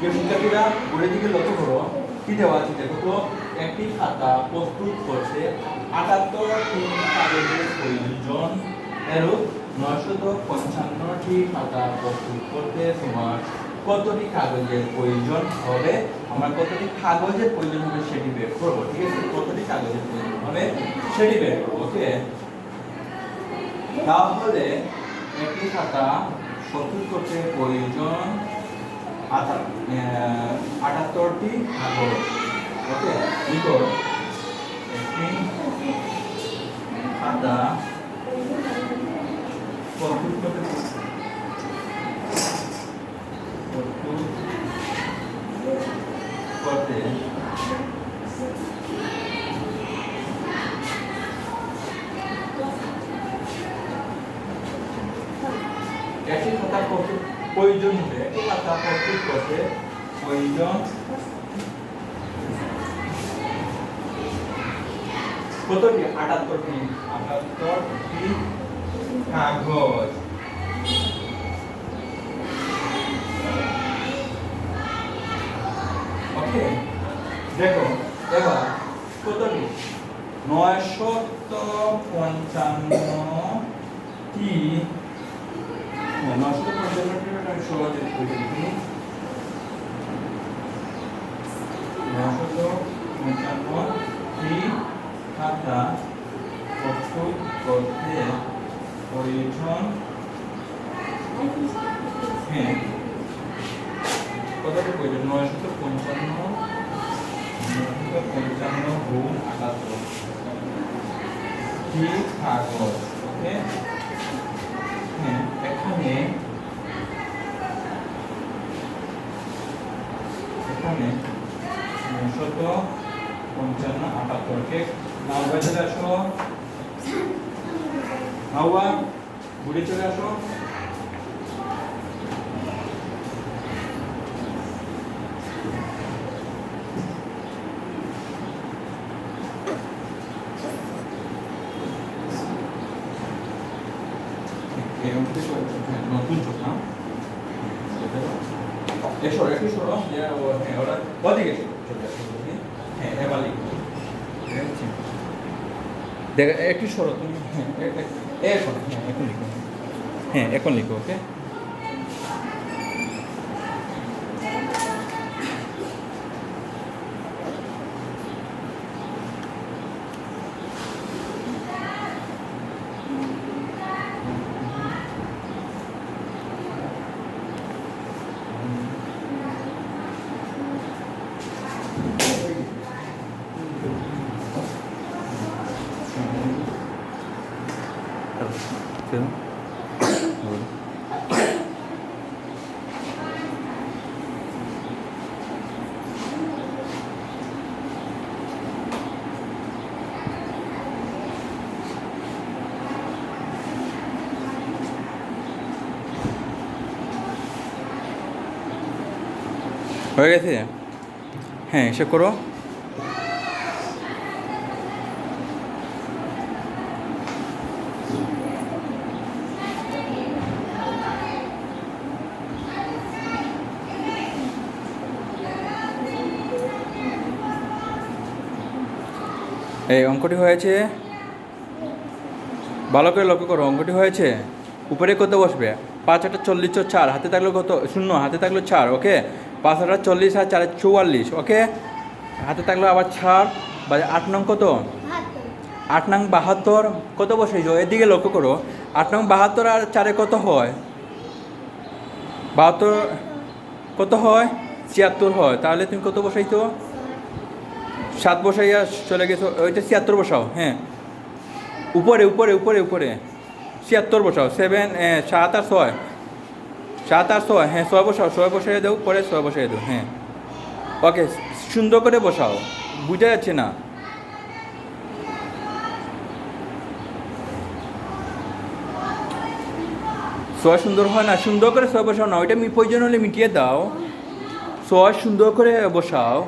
যে শিক্ষার্থীরা বোর্ডের দিকে লক্ষ্য করো, কি দেওয়া আছে দেখো তো? একটি খাতা প্রস্তুত করতে আটাত্তরটি কাগজের প্রয়োজন। এরও নয়শত পঞ্চান্নটি খাতা প্রস্তুত করতে তোমার কতটি কাগজের প্রয়োজন হবে? আমরা কতটি কাগজের প্রয়োজন হবে সেটি বের করব, ঠিক আছে? কতটি কাগজের প্রয়োজন হবে সেটি বের করব, ওকে? তাহলে একটি খাতা প্রস্তুত করতে প্রয়োজন আটাত্তরটি কাগজ ওকে লিখো একটি খাতা করতে। একটি খাতা প্রস্তুত প্রয়োজন হবে খাতা প্রস্তুত করতে? প্রয়োজন? কতটি আটাত্তরটি আটাত্তরটি কাগজ। ওকে? দেখো, এবার কতটি নয়শত পঞ্চান্নটি নয়শত পঞ্চান্নটি আমি সহজে করে দিই নয়শত পঞ্চান্নটি খাতা প্রস্তুত করতে প্রয়োজন হ্যাঁ প্রয়োজন নয়শত পঞ্চান্ন নয়শত পঞ্চান্ন গুণ আটাত্তর ঠিক কাগজ ওকে হ্যাঁ এখানে এখানে নয়শত পঞ্চান্ন আটাত্তরকে নাও চলে আসো। হাওয়া ঘুরে চলে আসো। নতুন চোখ না এসো একটু সরো হ্যাঁ ওরা। হ্যাঁ একটু সরো তুমি হ্যাঁ হ্যাঁ এখন লিখো হ্যাঁ এখন লিখো ওকে হয়ে গেছে? হ্যাঁ এসে করো এই অঙ্কটি হয়েছে, ভালো করে লক্ষ্য করো, অঙ্কটি হয়েছে, উপরে কত বসবে? পাঁচ আটা চল্লিশ চার, হাতে থাকল কত? শূন্য, হাতে থাকল চার, ওকে? পাঁচ আটা চল্লিশ আর চার চুয়াল্লিশ, ওকে? হাতে থাকল আবার ছাড় বা আট নং কত? আট নং বাহাত্তর, কত বসেছো এদিকে লক্ষ্য করো, আট নং বাহাত্তর আর চারে কত হয়? বাহাত্তর কত হয়? ছিয়াত্তর হয়, তাহলে তুমি কত বসাইছো? সাত বসাইয়া চলে গেছো, ওইটা ছিয়াত্তর বসাও হ্যাঁ। উপরে উপরে উপরে উপরে। ছিয়াত্তর বসাও সেভেন সাত আর ছয়। সাত আর ছয় হ্যাঁ ছয় বসাও, ছয় বসাই দেও, পরে ছয় বসাই দেও হ্যাঁ। ওকে সুন্দর করে বসাও, বুঝা যাচ্ছে না। ছয় সুন্দর হয় না? সুন্দর করে ছয় বসাও না, ওইটা প্রয়োজন হলে মিটিয়ে দাও। ছয় সুন্দর করে বসাও।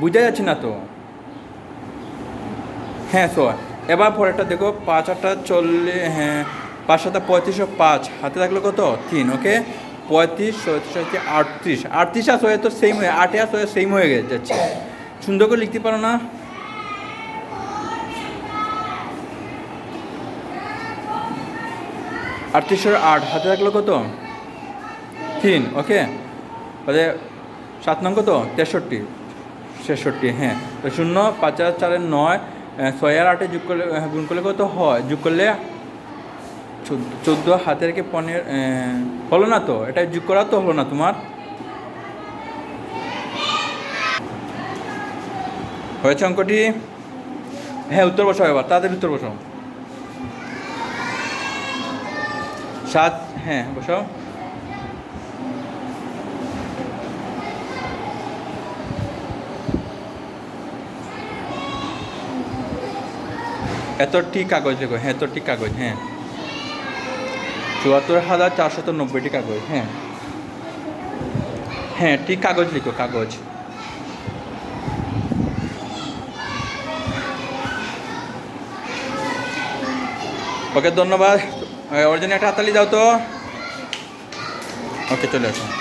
বুঝা যাচ্ছে না তো? হ্যাঁ ছয় এবার পরেরটা দেখো, পাঁচ, আটটা, চল্লিশ হ্যাঁ পাঁচ, সাতটা পঁয়ত্রিশশো পাঁচ, হাতে থাকল কত? তিন, ওকে? পঁয়ত্রিশ, ছয়ত্রিশ, হচ্ছে আটত্রিশ। আটত্রিশ আর ছয় তো সেম হয়ে, আটে আর ছয় সেম হয়ে যাচ্ছে। সুন্দর করে লিখতে পারো না? আটত্রিশের আট, হাতে থাকল কত? তিন, ওকে? তাহলে সাত নং কত? তেষট্টি। ছেষট্টি হ্যাঁ। তো শূন্য, পাঁচ আর চারের নয় ছয় আর আটে যোগ করলে গুণ করলে কত হয়? যোগ করলে চোদ্দ, চোদ্দ হাতে রেখে পনেরো হলো না তো? এটা যোগ করা তো হলো না তোমার? হয়েছে অঙ্কটি? হ্যাঁ উত্তর বসাও এবার, তাড়াতাড়ি উত্তর বসাও। সাত হ্যাঁ বসাও। এতটি কাগজ দেখো হ্যাঁ এতটি কাগজ হ্যাঁ। চুয়াত্তর হাজার চারশত নব্বইটি কাগজ হ্যাঁ। হ্যাঁ ঠিক কাগজ লিখো, কাগজ। ওকে, ধন্যবাদ। ওর জন্য একটা হাতালি দাও তো। ওকে, চলে আসো।